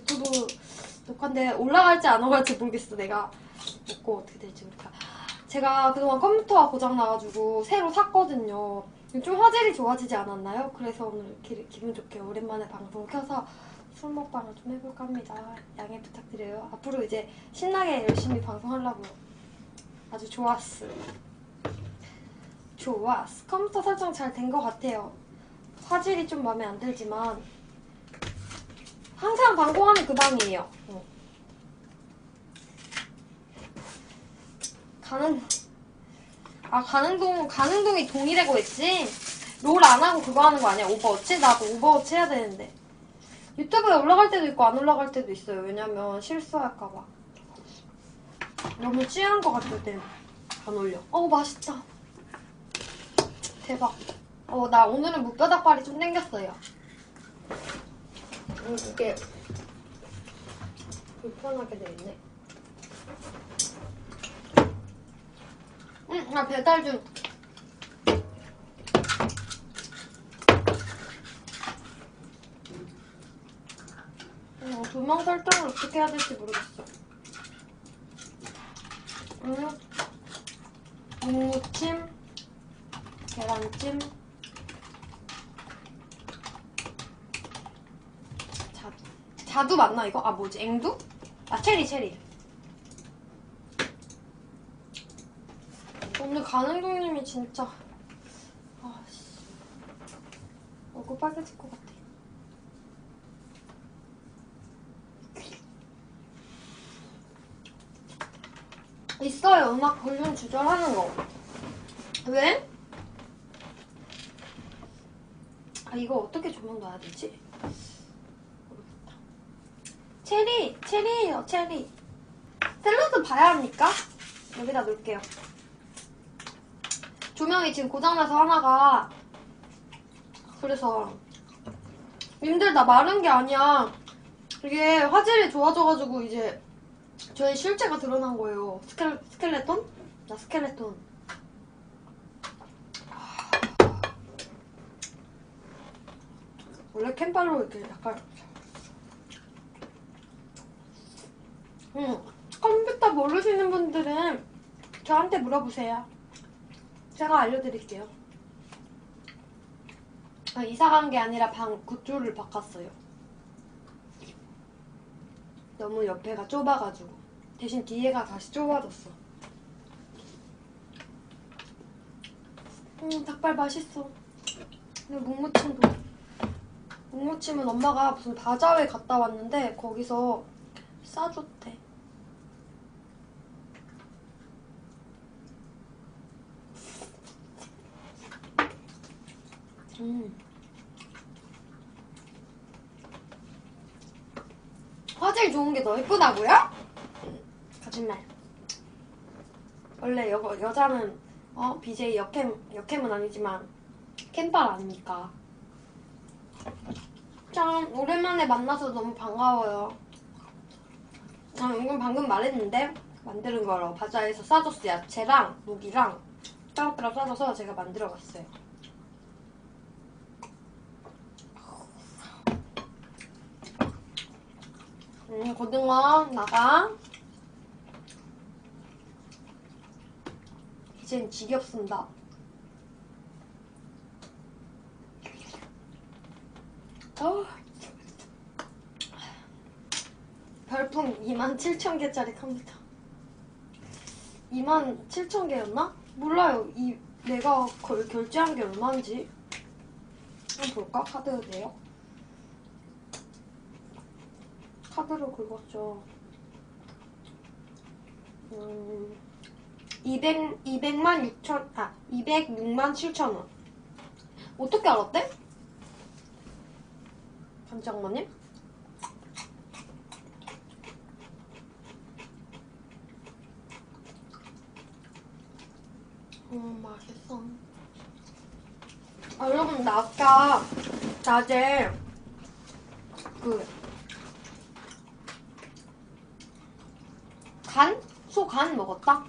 유튜브 녹화인데 올라갈지 안 올라갈지 모르겠어. 내가 먹고 어떻게 될지 모르겠다. 제가 그동안 컴퓨터가 고장 나가지고 새로 샀거든요. 좀 화질이 좋아지지 않았나요? 그래서 오늘 기, 기분 좋게 오랜만에 방송을 켜서 술 먹방을 좀 해볼까 합니다. 양해 부탁드려요. 앞으로 이제 신나게 열심히 방송하려고요. 아주 좋았어. 좋았어. 컴퓨터 설정 잘 된 것 같아요. 화질이 좀 마음에 안 들지만 항상 방송하는 그 방이에요. 어. 가는 아 가능동 가능동이 동이라고 했지. 롤 안 하고 그거 하는 거 아니야? 오버워치? 나도 오버워치 해야 되는데. 유튜브에 올라갈 때도 있고 안 올라갈 때도 있어요. 왜냐면 실수할까봐. 너무 찌한 것 같을 땐안 올려. 어 맛있다. 대박. 어 나 오늘은 무뼈 닭발이 좀 땡겼어요. 음, 이게 불편하게 돼 있네. 응, 나 배달 좀. 어, 조명 설정을 어떻게 해야 될지 모르겠어. 응. 무침, 계란찜, 자두. 자두 맞나 이거? 아 뭐지? 앵두? 아 체리 체리. 오늘 가능동님이 진짜 아씨 얼굴 빨개질 것 같아. 있어요 음악 볼륨 조절하는 거. 왜? 아 이거 어떻게 조명 놔야 되지? 체리 체리예요 체리. 샐러드 봐야 합니까? 여기다 놓을게요. 조명이 지금 고장나서 하나가 그래서 님들 나 마른 게 아니야 이게 화질이 좋아져가지고 이제 저의 실체가 드러난 거예요 스켈, 스켈레톤? 나 스켈레톤 원래 캠팔로 이렇게 약간 응 컴퓨터 모르시는 분들은 저한테 물어보세요 제가 알려드릴게요. 아, 이사 간 게 아니라 방 구조를 바꿨어요. 너무 옆에가 좁아가지고 대신 뒤에가 다시 좁아졌어. 음 닭발 맛있어. 근데 묵무침도 묵무침은 엄마가 무슨 바자회 갔다 왔는데 거기서 싸줬대. 음. 화질 좋은 게 더 예쁘다고요? 거짓말. 원래 여, 여자는 어 BJ 역캠 역캠은 아니지만 캠빨 아닙니까? 참 오랜만에 만나서 너무 반가워요. 아, 이건 방금 말했는데 만드는 거로 바자에서 싸줬어 야채랑 무기랑 따로따로 싸줘서 제가 만들어봤어요. 음, 고등어 나가. 이젠 지겹습니다. 어. 별풍 27,000개짜리 컴퓨터. 27,000개였나? 몰라요. 이 내가 걸, 결제한 게 얼마인지. 한번 볼까? 카드 내요? 카드로 긁었죠. 음, 200, 200만 6천, 아, 206만 7천 원. 어떻게 알았대? 잠깐만요. 음, 맛있어. 아, 여러분, 나 아까 낮에 그 간? 소 간 먹었다?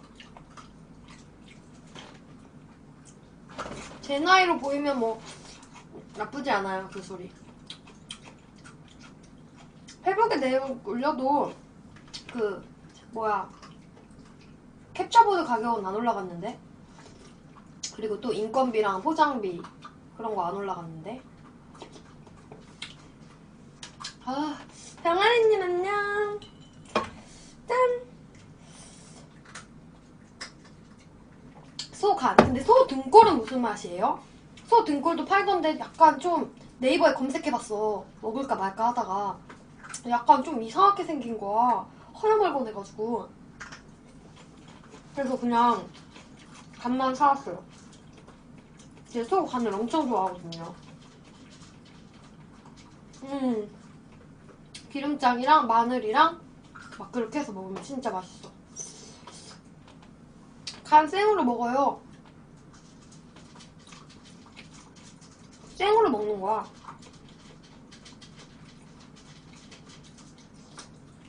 제 나이로 보이면 뭐 나쁘지 않아요 그 소리. 페북에 내용 올려도 그 뭐야 캡처보드 가격은 안 올라갔는데? 그리고 또 인건비랑 포장비 그런 거 안 올라갔는데? 아 병아리님 안녕. 짠 소 간 근데 소 등골은 무슨 맛이에요? 소 등골도 팔던데 약간 좀 네이버에 검색해봤어. 먹을까 말까 하다가 약간 좀 이상하게 생긴 거야. 허여멀건해가지고. 그래서 그냥 간만 사왔어요. 제 소 간을 엄청 좋아하거든요. 음. 기름장이랑 마늘이랑 막 그렇게 해서 먹으면 진짜 맛있어. 간 생으로 먹어요 생으로 먹는 거야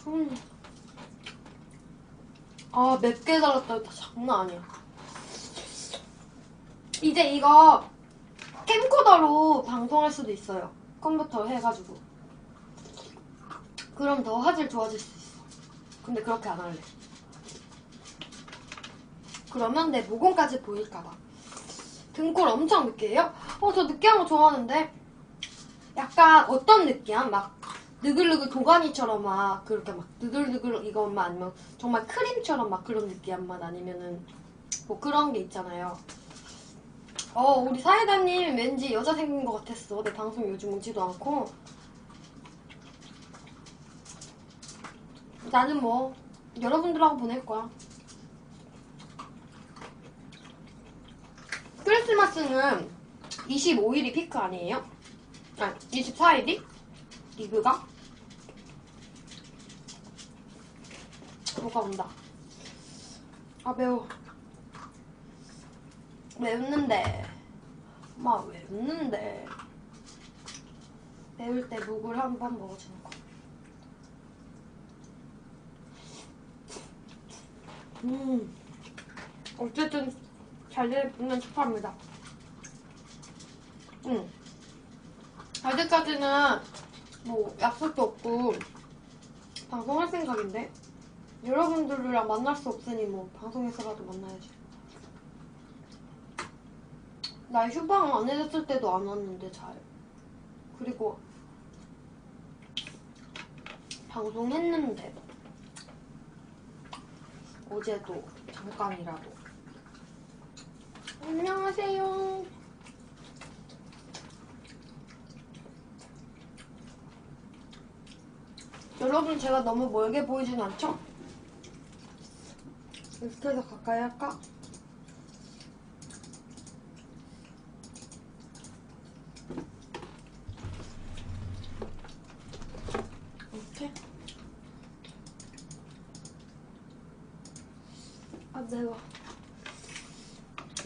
음. 아, 맵게 달았다. 장난 아니야. 이제 이거 캠코더로 방송할 수도 있어요. 컴퓨터 해가지고. 그럼 더 화질 좋아질 수 있어. 근데 그렇게 안 할래. 그러면 내 모공까지 보일까봐. 등골 엄청 느끼해요? 어, 저 느끼한 거 좋아하는데. 약간 어떤 느끼함? 막 느글느글 도가니처럼 막 그렇게 막 느글느글 이것만 아니면 정말 크림처럼 막 그런 느끼함만 아니면은 뭐 그런 게 있잖아요. 어 우리 사이다님 왠지 여자 생긴 것 같았어. 내 방송 요즘 오지도 않고. 나는 뭐 여러분들하고 보낼 거야. 크리스마스는 25일이 피크 아니에요? 아 24일이? 리그가? 뭐가 온다. 아 매워. 맵는데. 엄마 왜 맵는데? 매울 때 묵을 한 번 먹어주는 거. 음. 어쨌든 잘 되면 축하합니다. 응. 아직까지는 뭐 약속도 없고 방송할 생각인데 여러분들이랑 만날 수 없으니 뭐 방송에서라도 만나야지. 나 휴방 안 해줬을 때도 안 왔는데 잘. 그리고 방송했는데 어제도 잠깐이라도. 안녕하세요. 여러분 제가 너무 멀게 보이진 않죠? 이렇게 더 가까이 할까? 이렇게? 아 매워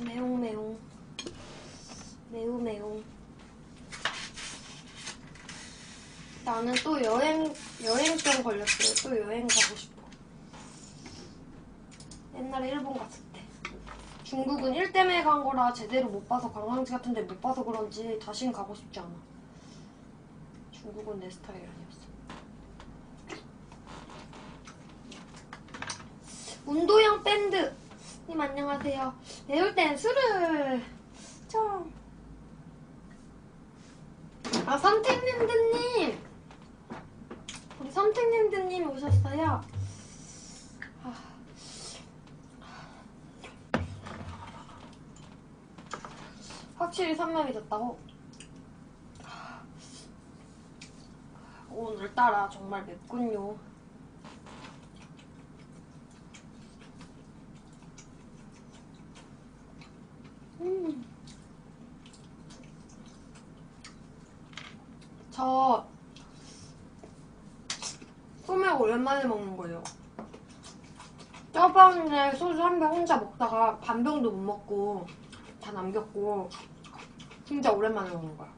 매운 매운 매우 매운 나는 또 여행 여행병 걸렸어요. 또 여행 가고 싶어. 옛날에 일본 갔을 때. 중국은 일 때문에 간 거라 제대로 못 봐서 관광지 같은 데 못 봐서 그런지 다신 가고 싶지 않아. 중국은 내 스타일 아니었어. 운도형 밴드 님 안녕하세요. 매울 땐 술을 좀. 아 선택님드님 선택님드님 오셨어요. 아. 확실히 선명해졌다고? 오늘따라 정말 맵군요. 음. 저 소맥 오랜만에 먹는 거예요. 저번에 소주 한 병 혼자 먹다가 반 병도 못 먹고 다 남겼고 진짜 오랜만에 먹는 거야.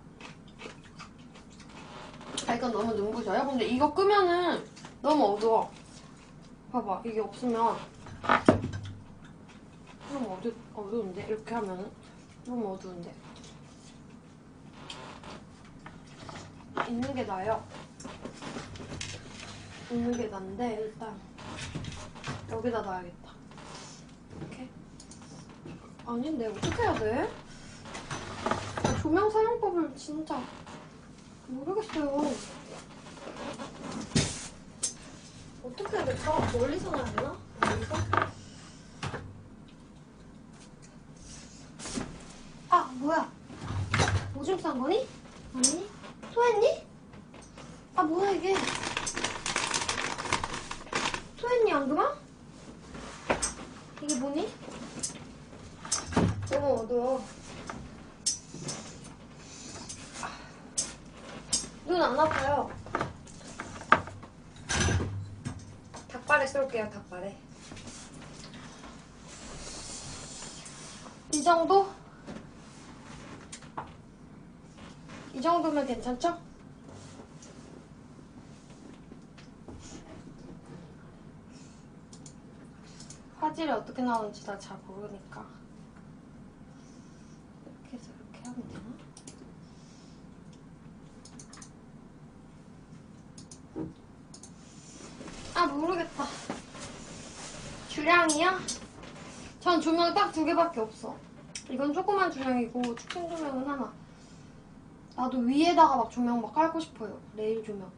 아 이건 너무 눈부셔요? 근데 이거 끄면은 너무 어두워. 봐봐 이게 없으면 너무 어두, 어두운데? 이렇게 하면은 너무 어두운데 있는 게 나아요 있는 게 난데 일단 여기다 놔야겠다. 이렇게. 아닌데 어떻게 해야 돼? 아, 조명 사용법을 진짜 모르겠어요. 어떻게 해야 될까? 멀리서 놔야 되나? 멀리서? 아 뭐야? 오줌 싼 거니? 토했니? 아 뭐야 이게? 토했니 안그마? 이게 뭐니? 너무 어두워. 눈 안 아파요. 닭발에 쏠게요, 닭발에. 이 정도? 이 정도면 괜찮죠? 화질이 어떻게 나오는지 나잘 모르니까. 이렇게 해서 이렇게 하면 되나? 아, 모르겠다. 주량이야? 전 조명 딱 두 개밖에 없어. 이건 조그만 주량이고, 축행 조명은 하나. 나도 위에다가 막 조명 막 깔고 싶어요. 레일 조명.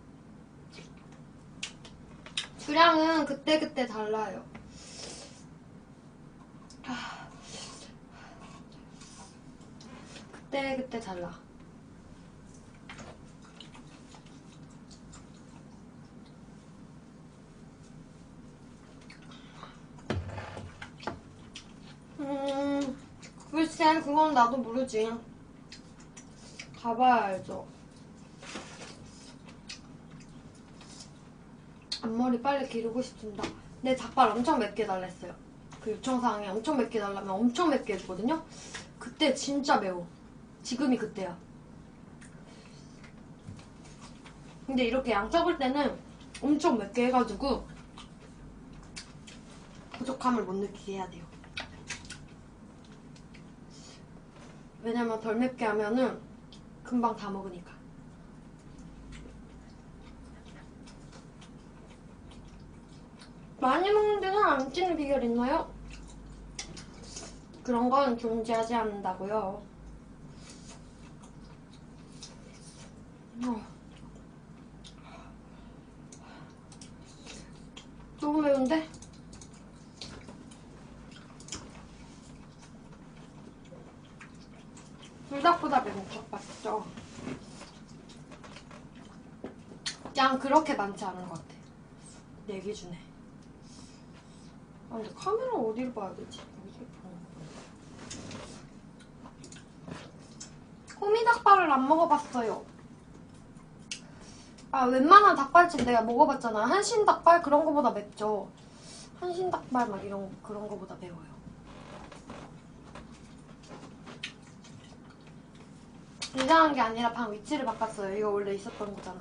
주량은 그때그때 달라요. 아. 그때그때 달라. 음, 글쎄, 그건 나도 모르지. 가봐야 알죠. 앞머리 빨리 기르고 싶습니다. 내 닭발 엄청 맵게 달랬어요. 그 요청사항에 엄청 맵게 달라면 엄청 맵게 해주거든요. 그때 진짜 매워. 지금이 그때야. 근데 이렇게 양 적을 때는 엄청 맵게 해가지고 부족함을 못 느끼게 해야 돼요. 왜냐면 덜 맵게 하면은 금방 다 먹으니까. 많이 먹는데 살안 찌는 비결 있나요? 그런 건 존재하지 않는다고요. 어. 너무 매운데? 것 맞죠? 양 그렇게 많지 않은 것 같아. 내 기준에. 아, 근데 카메라 어디를 봐야 되지? 여기 호미닭발을 안 먹어봤어요. 아, 웬만한 닭발집 내가 먹어봤잖아. 한신닭발 그런 거보다 맵죠. 한신닭발 막 이런 그런 거보다 매워요. 이상한 게 아니라 방 위치를 바꿨어요. 이거 원래 있었던 거잖아.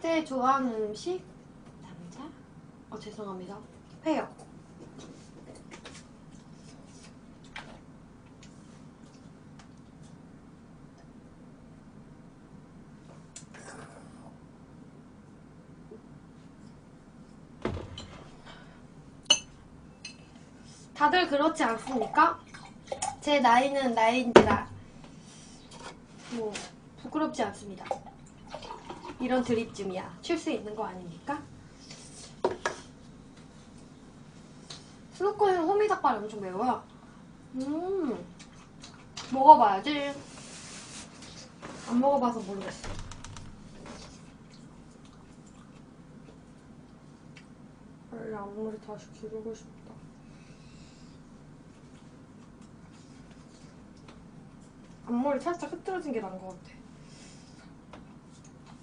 제일 좋아하는 음식? 남자? 어, 죄송합니다. 회요. 다들 그렇지 않습니까? 제 나이는 나이인지라 뭐 부끄럽지 않습니다. 이런 드립쯤이야. 칠 수 있는 거 아닙니까? 수도권에 호미닭발 엄청 매워요. 음, 먹어봐야지. 안 먹어봐서 모르겠어. 빨리 앞머리 다시 기르고 싶다. 앞머리 살짝 흐트러진 게 나은 것 같아.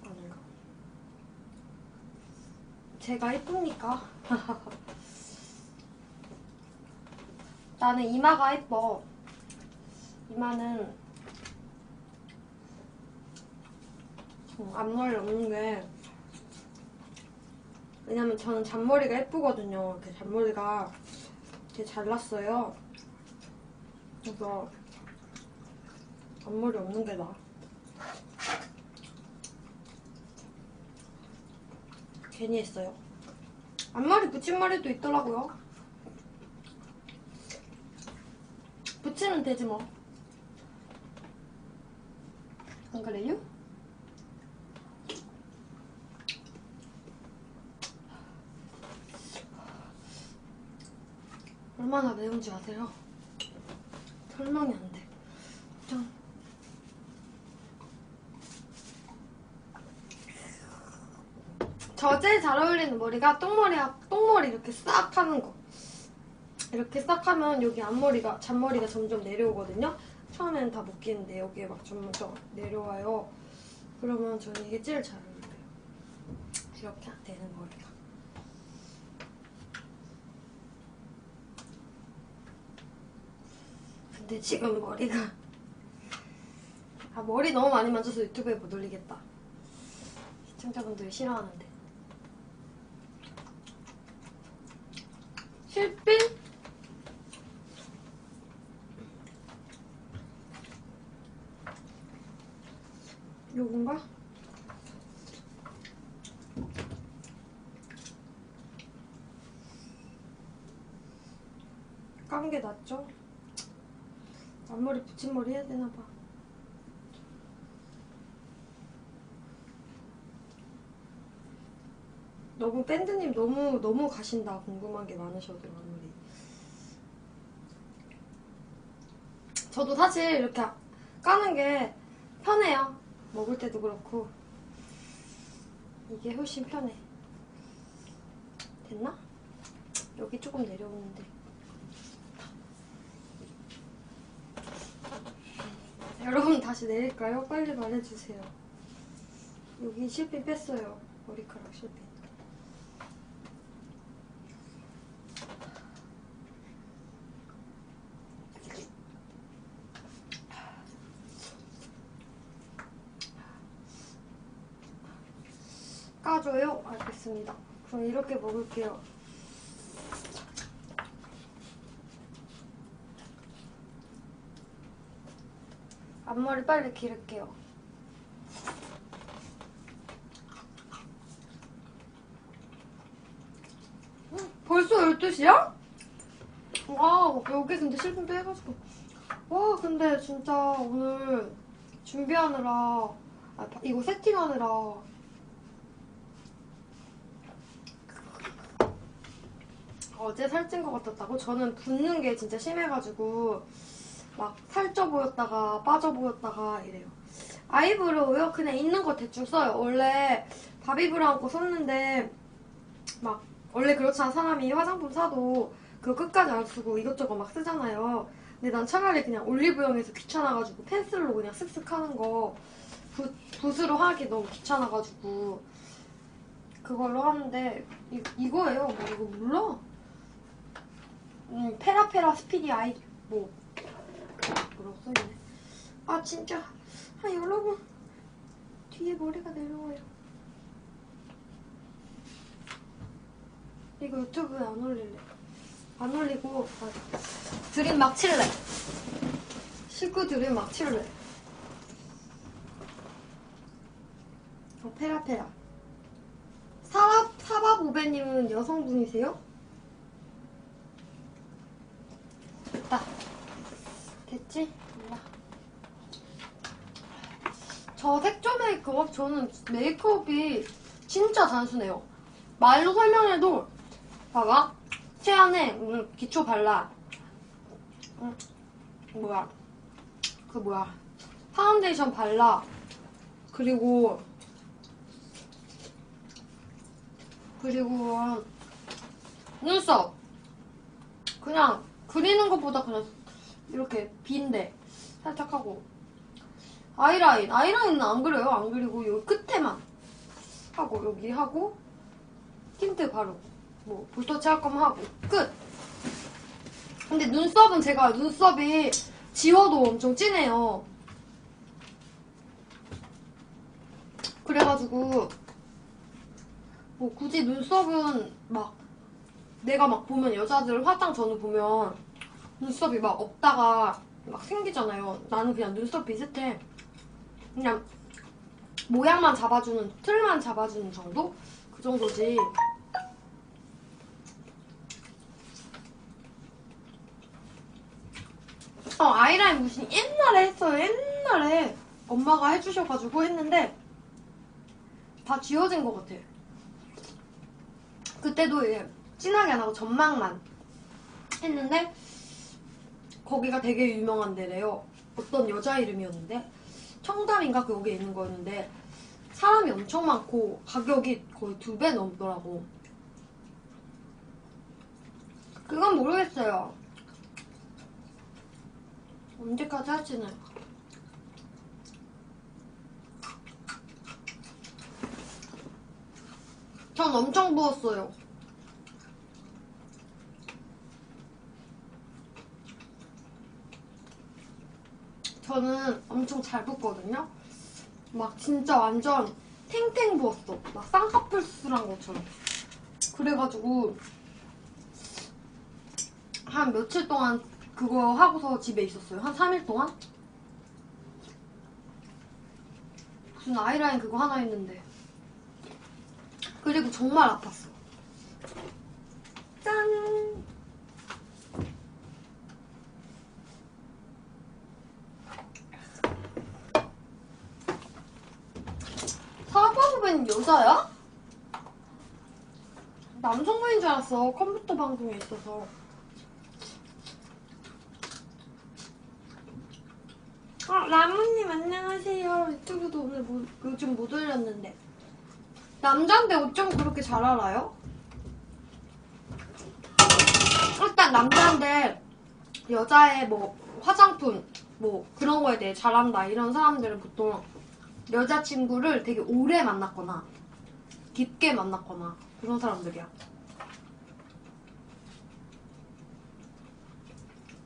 아닌가? 제가 예쁩니까? 나는 이마가 예뻐. 이마는 음, 앞머리 없는 게 왜냐면 저는 잔머리가 예쁘거든요. 이렇게 잔머리가 되게 잘났어요. 그래서 앞머리 없는 게 나아. 괜히 했어요. 앞머리 붙임머리도 있더라고요. 붙이면 되지 뭐. 안 그래요? 얼마나 매운지 아세요? 설명이 안 돼. 좀. 저 제일 잘 어울리는 머리가 똥머리, 똥머리 이렇게 싹 하는 거. 이렇게 싹 하면 여기 앞머리가, 잔머리가 점점 내려오거든요. 처음에는 다 못 끼는데 여기에 막 점점 내려와요. 그러면 저는 이게 제일 잘 어울려요. 이렇게 되는 머리가. 근데 지금 머리가 아 머리 너무 많이 만져서 유튜브에 못 올리겠다. 시청자분들이 싫어하는데. 실핀? 요건가? 깐 게 낫죠? 붙임머리 해야 되나 봐. 너무 밴드님 너무 너무 가신다 궁금한 게 많으셔도 앞머리. 저도 사실 이렇게 까는 게 편해요. 먹을 때도 그렇고 이게 훨씬 편해. 됐나? 여기 조금 내려오는데. 여러분 다시 내릴까요? 빨리 말해주세요. 여기 실핀 뺐어요. 머리카락 실핀. 까줘요? 알겠습니다. 그럼 이렇게 먹을게요. 앞머리 빨리 기를게요. 음, 벌써 12시야? 와, 여기 근데 실핀 빼가지고. 와, 근데 진짜 오늘 준비하느라, 아, 이거 세팅하느라 어제 살찐 것 같았다고? 저는 붓는 게 진짜 심해가지고 막 살쪄 보였다가 빠져 보였다가 이래요. 아이브로우요? 그냥 있는 거 대충 써요. 원래 바비브라운 거 썼는데 막 원래 그렇잖아 사람이 화장품 사도 그거 끝까지 안 쓰고 이것저것 막 쓰잖아요. 근데 난 차라리 그냥 올리브영에서 귀찮아가지고 펜슬로 그냥 쓱쓱 하는 거 붓, 붓으로 하기 너무 귀찮아가지고 그걸로 하는데 이, 이거예요. 뭐 이거 몰라? 음, 페라페라 스피디 아이 뭐 뭐라고 써있네. 아 진짜 아 여러분 뒤에 머리가 내려와요. 이거 유튜브에 안 올릴래. 안 올리고 아, 드림 막 칠래. 식구 드림 막 칠래. 어, 페라페라. 사바, 사바보배님은 여성분이세요? 됐다. 됐지? 몰라. 저 색조 메이크업, 저는 메이크업이 진짜 단순해요. 말로 설명해도, 봐봐. 세안에 음, 기초 발라. 음, 뭐야. 그 뭐야. 파운데이션 발라. 그리고, 그리고, 눈썹. 그냥 그리는 것보다 그냥 이렇게 빈데 살짝 하고. 아이라인. 아이라인은 안 그려요. 안 그리고 여기 끝에만. 하고 여기 하고 틴트 바르고. 뭐 볼터치 할 거면 하고. 끝. 근데 눈썹은 제가 눈썹이 지워도 엄청 진해요. 그래가지고 뭐 굳이 눈썹은 막 내가 막 보면 여자들 화장 전후 보면 눈썹이 막 없다가 막 생기잖아요. 나는 그냥 눈썹 비슷해. 그냥 모양만 잡아주는 틀만 잡아주는 정도? 그 정도지. 어, 아이라인 무슨 옛날에 했어요. 옛날에 엄마가 해주셔가지고 했는데 다 지워진 것 같아. 그때도 이게 진하게 안 하고 전망만 했는데 거기가 되게 유명한 데래요. 어떤 여자 이름이었는데 청담인가 거기에 있는 거였는데 사람이 엄청 많고 가격이 거의 두 배 넘더라고. 그건 모르겠어요. 언제까지 할지는. 전 엄청 부었어요. 저는 엄청 잘 붓거든요. 막 진짜 완전 탱탱 부었어. 막 쌍꺼풀술한 것처럼. 그래가지고 한 며칠 동안 그거 하고서 집에 있었어요. 한 3일 동안? 무슨 아이라인 그거 하나 했는데. 그리고 정말 아팠어. 짠! 후배는 여자야? 남성분인 줄 알았어. 컴퓨터 방송에 있어서. 아, 라무님 안녕하세요. 유튜브도 오늘 못- 요즘 못 올렸는데. 남잔데 어쩜 그렇게 잘 알아요? 일단 남자인데 여자의 뭐 화장품 뭐 그런 거에 대해 잘한다 이런 사람들은 보통 여자친구를 되게 오래 만났거나 깊게 만났거나 그런 사람들이야.